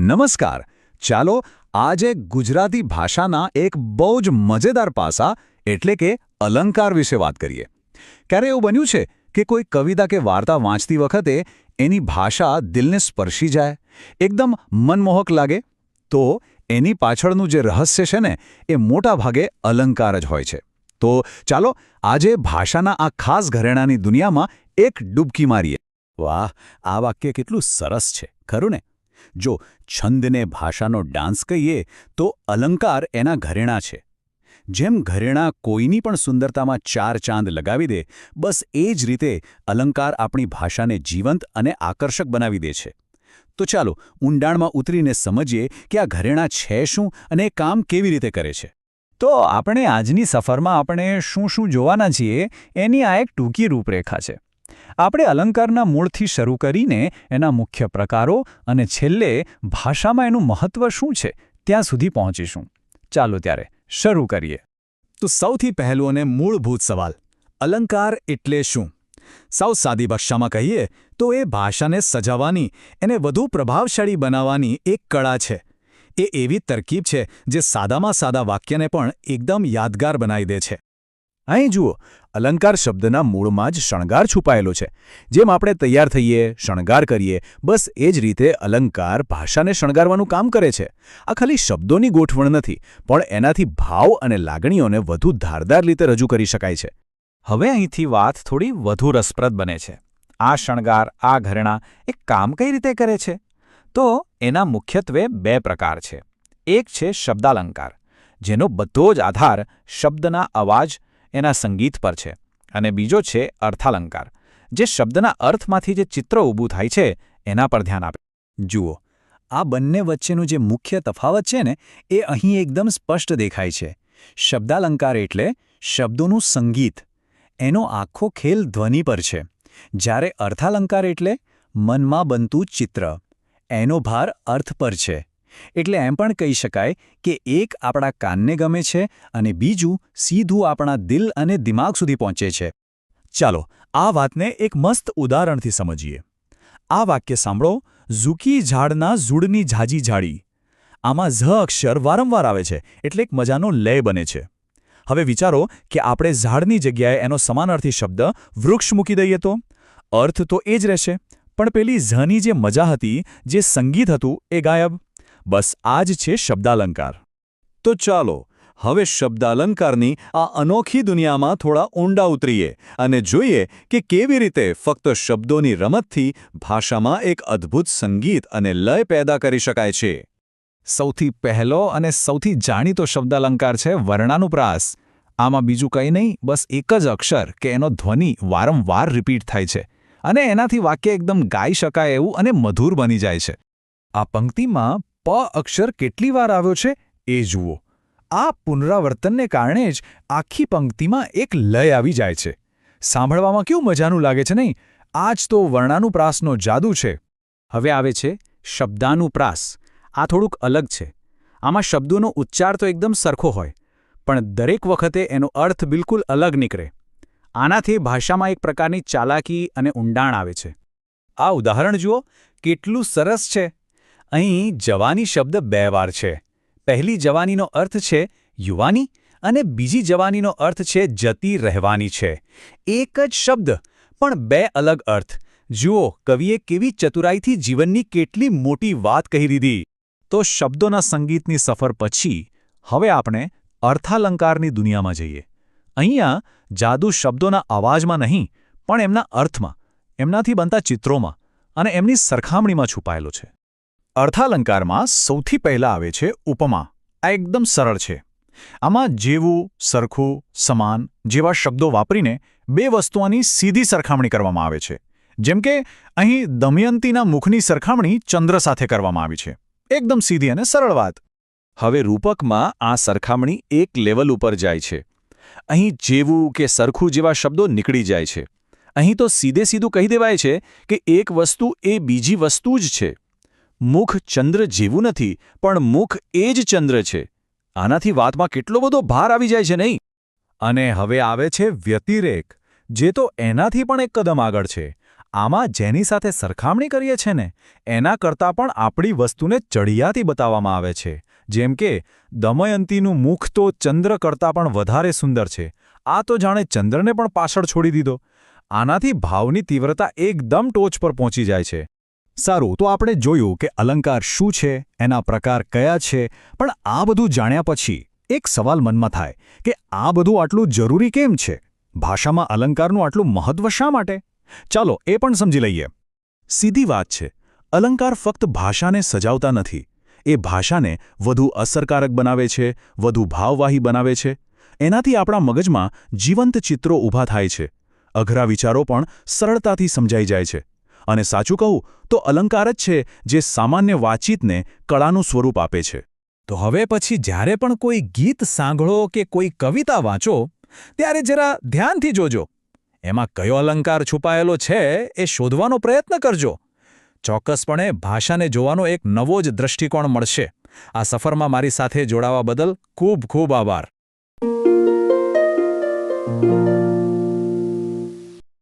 નમસ્કાર. ચાલો આજે ગુજરાતી ભાષાના એક બહુ જ મજેદાર પાસા, એટલે કે અલંકાર વિશે વાત કરીએ. ક્યારે એવું બન્યું છે કે કોઈ કવિતા કે વાર્તા વાંચતી વખતે એની ભાષા દિલને સ્પર્શી જાય? એકદમ મનમોહક લાગે? તો એની પાછળનું જે રહસ્ય છે ને, એ મોટાભાગે અલંકાર જ હોય છે. તો ચાલો આજે ભાષાના આ ખાસ ઘરેણાની દુનિયામાં એક ડૂબકી મારીએ. વાહ, આ વાક્ય કેટલું સરસ છે, ખરું ને? જો છંદને ભાષાનો ડાન્સ કહીએ, તો અલંકાર એના ઘરેણા છે. જેમ ઘરેણા કોઈની પણ સુંદરતામાં ચાર ચાંદ લગાવી દે, બસ એ જ રીતે અલંકાર આપણી ભાષાને જીવંત અને આકર્ષક બનાવી દે છે. તો ચાલો ઊંડાણમાં ઉતરીને સમજીએ કે આ ઘરેણા છે શું અને એ કામ કેવી રીતે કરે છે. તો આપણે આજની સફરમાં આપણે શું શું જોવાના છીએ, એની આ એક ટૂંકી રૂપરેખા છે. આપણે અલંકારના મૂળથી શરૂ કરીને એના મુખ્ય પ્રકારો અને છેલ્લે ભાષામાં એનું મહત્વ શું છે ત્યાં સુધી પહોંચીશું. ચાલો ત્યારે શરૂ કરીએ. તો સૌથી પહેલો અને મૂળભૂત સવાલ, અલંકાર એટલે શું? સાવ સાદી ભાષામાં કહીએ તો એ ભાષાને સજાવવાની, એને વધુ પ્રભાવશાળી બનાવવાની એક કળા છે. એ એવી તરકીબ છે જે સાદામાં સાદા વાક્યને પણ એકદમ યાદગાર બનાવી દે છે. અહીં જુઓ, અલંકાર શબ્દના મૂળમાં જ શણગાર છુપાયેલો છે. જેમ આપણે તૈયાર થઈએ, શણગાર કરીએ, બસ એ જ રીતે અલંકાર ભાષાને શણગારવાનું કામ કરે છે. આ ખાલી શબ્દોની ગોઠવણ નથી, પણ એનાથી ભાવ અને લાગણીઓને વધુ ધારદાર રીતે રજૂ કરી શકાય છે. હવે અહીંથી વાત થોડી વધુ રસપ્રદ બને છે. આ શણગાર, આ ઘરેણા એ કામ કઈ રીતે કરે છે? તો એના મુખ્યત્વે બે પ્રકાર છે. એક છે શબ્દાલંકાર, જેનો બધો જ આધાર શબ્દના અવાજ એના સંગીત પર છે. અને બીજો છે અર્થાલંકાર, જે શબ્દના અર્થમાંથી જે ચિત્ર ઊભું થાય છે, એના પર ધ્યાન આપે. જુઓ, આ બંને વચ્ચેનું જે મુખ્ય તફાવત છે ને, એ અહીં એકદમ સ્પષ્ટ દેખાય છે. શબ્દાલંકાર એટલે શબ્દોનું સંગીત. એનો આખો ખેલ ધ્વનિ પર છે. જ્યારે અર્થાલંકાર એટલે મનમાં બનતું ચિત્ર. એનો ભાર અર્થ પર છે. એટલે એમ પણ કહી શકાય કે એક આપણા કાનને ગમે છે અને બીજું સીધું આપણા દિલ અને દિમાગ સુધી પહોંચે છે. ચાલો, આ વાતને એક મસ્ત ઉદાહરણથી સમજીએ. આ વાક્ય સાંભળો, ઝૂકી ઝાડના ઝૂડની ઝાજી ઝાડી. આમાં ઝ અક્ષર વારંવાર આવે છે, એટલે એક મજાનો લય બને છે. હવે વિચારો કે આપણે ઝાડની જગ્યાએ એનો સમાનાર્થી શબ્દ વૃક્ષ મૂકી દઈએ તો? અર્થ તો એ જ રહેશે. પણ પેલી ઝની જે મજા હતી, જે સંગીત હતું, એ ગાયબ. બસ આ જ છે શબ્દાલંકાર. તો ચાલો, હવે શબ્દાલંકારની આ અનોખી દુનિયામાં થોડા ઊંડા ઉતરીએ અને જોઈએ કે કેવી રીતે ફક્ત શબ્દોની રમતથી ભાષામાં એક અદ્ભુત સંગીત અને લય પેદા કરી શકાય છે. સૌથી પહેલો અને સૌથી જાણીતો શબ્દાલંકાર છે વર્ણાનુપ્રાસ. આમાં બીજું કંઈ નહીં, બસ એક જ અક્ષર કે એનો ધ્વનિ વારંવાર રિપીટ થાય છે અને એનાથી વાક્ય એકદમ ગાઈ શકાય એવું અને મધુર બની જાય છે. આ પંક્તિમાં પ અક્ષર કેટલી વાર આવ્યો છે એ જુઓ. આ પુનરાવર્તનને કારણે જ આખી પંક્તિમાં એક લય આવી જાય છે. સાંભળવામાં કેવું મજાનું લાગે છે નહીં? આ જ તો વર્ણાનુપ્રાસનો જાદુ છે. હવે આવે છે શબ્દાનુપ્રાસ. આ થોડુંક અલગ છે. આમાં શબ્દોનો ઉચ્ચાર તો એકદમ સરખો હોય, પણ દરેક વખતે એનો અર્થ બિલકુલ અલગ નીકળે. આનાથી ભાષામાં એક પ્રકારની ચાલાકી અને ઊંડાણ આવે છે. આ ઉદાહરણ જુઓ, કેટલું સરસ છે. અહીં જવાની શબ્દ બે વાર છે. પહેલી જવાનીનો અર્થ છે યુવાની અને બીજી જવાનીનો અર્થ છે જતી રહેવાની છે. એક જ શબ્દ, પણ બે અલગ અર્થ. જુઓ, કવિએ કેવી ચતુરાઈથી જીવનની કેટલી મોટી વાત કહી દીધી. તો શબ્દોના સંગીતની સફર પછી, હવે આપણે અર્થાલંકારની દુનિયામાં જઈએ. અહીંયા જાદુ શબ્દોના અવાજમાં નહીં, પણ એમના અર્થમાં, એમનાથી બનતા ચિત્રોમાં અને એમની સરખામણીમાં છુપાયેલો છે. અર્થાલંકારમાં સૌથી પહેલા આવે છે ઉપમા. આ એકદમ સરળ છે. આમાં જેવું, સરખું, સમાન જેવા શબ્દો વાપરીને બે વસ્તુઓની સીધી સરખામણી કરવામાં આવે છે. જેમ કે, અહીં દમયંતીના મુખની સરખામણી ચંદ્ર સાથે કરવામાં આવી છે. એકદમ સીધી અને સરળ વાત. હવે રૂપકમાં આ સરખામણી એક લેવલ ઉપર જાય છે. અહીં જેવું કે સરખું જેવા શબ્દો નીકળી જાય છે. અહીં તો સીધે સીધું કહી દેવાય છે કે એક વસ્તુ એ બીજી વસ્તુ જ છે. મુખ ચંદ્ર જેવું નથી, પણ મુખ એ જ ચંદ્ર છે. આનાથી વાતમાં કેટલો બધો ભાર આવી જાય છે નહીં? અને હવે આવે છે વ્યતિરેક, જે તો એનાથી પણ એક કદમ આગળ છે. આમાં જેની સાથે સરખામણી કરીએ છે ને, એના કરતાં પણ આપણી વસ્તુને ચડિયાતી બતાવવામાં આવે છે. જેમ કે, દમયંતીનું મુખ તો ચંદ્ર કરતાં પણ વધારે સુંદર છે. આ તો જાણે ચંદ્રને પણ પાછળ છોડી દીધો. આનાથી ભાવની તીવ્રતા એકદમ ટોચ પર પહોંચી જાય છે. સારું, તો આપણે જોયું કે અલંકાર શું છે, એના પ્રકાર કયા છે, પણ આ બધું જાણ્યા પછી એક સવાલ મનમાં થાય કે આ બધું આટલું જરૂરી કેમ છે? ભાષામાં અલંકારનું આટલું મહત્વ શા માટે? ચાલો એ પણ સમજી લઈએ. સીધી વાત છે, અલંકાર ફક્ત ભાષાને સજાવતા નથી. એ ભાષાને વધુ અસરકારક બનાવે છે, વધુ ભાવવાહી બનાવે છે. એનાથી આપણા મગજમાં જીવંત ચિત્રો ઊભા થાય છે. અઘરા વિચારો પણ સરળતાથી સમજાઈ જાય છે. અને સાચું કહું તો અલંકાર જ છે જે સામાન્ય વાતચીતને કળાનું સ્વરૂપ આપે છે. તો હવે પછી જ્યારે પણ કોઈ ગીત સાંભળો કે કોઈ કવિતા વાંચો, ત્યારે જરા ધ્યાનથી જોજો. એમાં કયો અલંકાર છુપાયેલો છે એ શોધવાનો પ્રયત્ન કરજો. ચોક્કસપણે ભાષાને જોવાનો એક નવો જ દ્રષ્ટિકોણ મળશે. આ સફરમાં મારી સાથે જોડાવા બદલ ખૂબ ખૂબ આભાર.